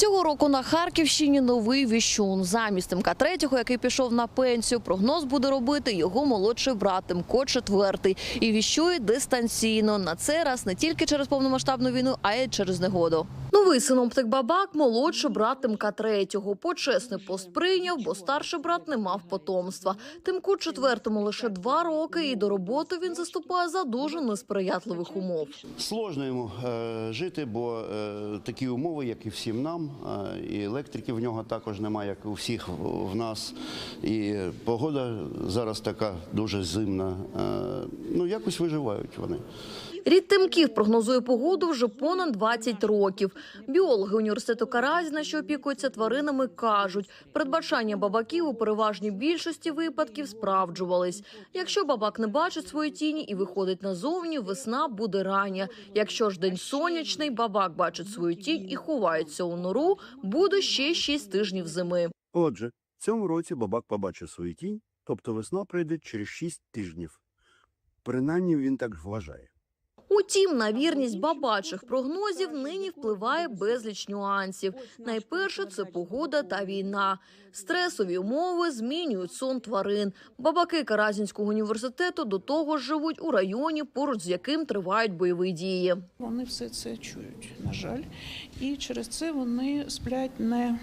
Цього року на Харківщині новий віщун. Замість мк 3 який пішов на пенсію, прогноз буде робити його молодший брат Тимко четвертий. І віщує дистанційно. На цей раз не тільки через повномасштабну війну, а й через негоду. Новий синоптик Бабак, молодший брат Тимка третього. Почесний пост прийняв, бо старший брат не мав потомства. Тимку четвертому лише два роки, і до роботи він заступає за дуже несприятливих умов. Сложно йому е, жити, бо е, такі умови, як і всім нам, е, і електрики в нього також немає, як у всіх в нас. І погода зараз така дуже зимна. Е, ну, якось виживають вони. Рід Тимків прогнозує погоду вже понад 20 років. Біологи університету Каразіна, що опікуються тваринами, кажуть, передбачання бабаків у переважній більшості випадків справджувались. Якщо бабак не бачить свої тіні і виходить назовні, весна буде рання. Якщо ж день сонячний, бабак бачить свою тінь і ховається у нору, буде ще 6 тижнів зими. Отже, в цьому році бабак побачив свою тінь, тобто весна прийде через 6 тижнів. Принаймні він так вважає. Утім, на вірність бабачих прогнозів нині впливає безліч нюансів. Найперше це погода та війна. Стресові умови змінюють сон тварин. Бабаки Каразінського університету до того ж живуть у районі, поруч з яким тривають бойові дії. Вони все це чують, на жаль, і через це вони сплять не, е,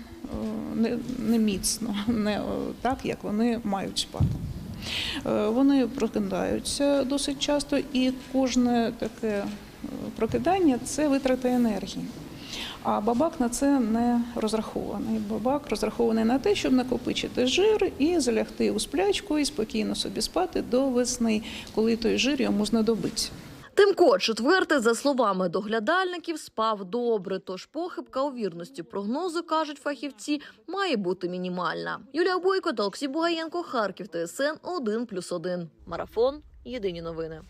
не, не міцно, не е, так, як вони мають спати. Е, Вони прокидаються досить часто, і кожне таке е, прокидання це витрата енергії. А бабак на це не розрахований. Бабак розрахований на те, щоб накопичити жир і залягти у сплячку і спокійно собі спати до весни, коли той жир йому знадобиться. Тимко четвертий, за словами доглядальників, спав добре. Тож похибка у вірності прогнозу, кажуть фахівці, має бути мінімальна. Юлія Бойко та Олексій Бугаєнко, Харків, ТСН 1+,1. Марафон. Єдині новини.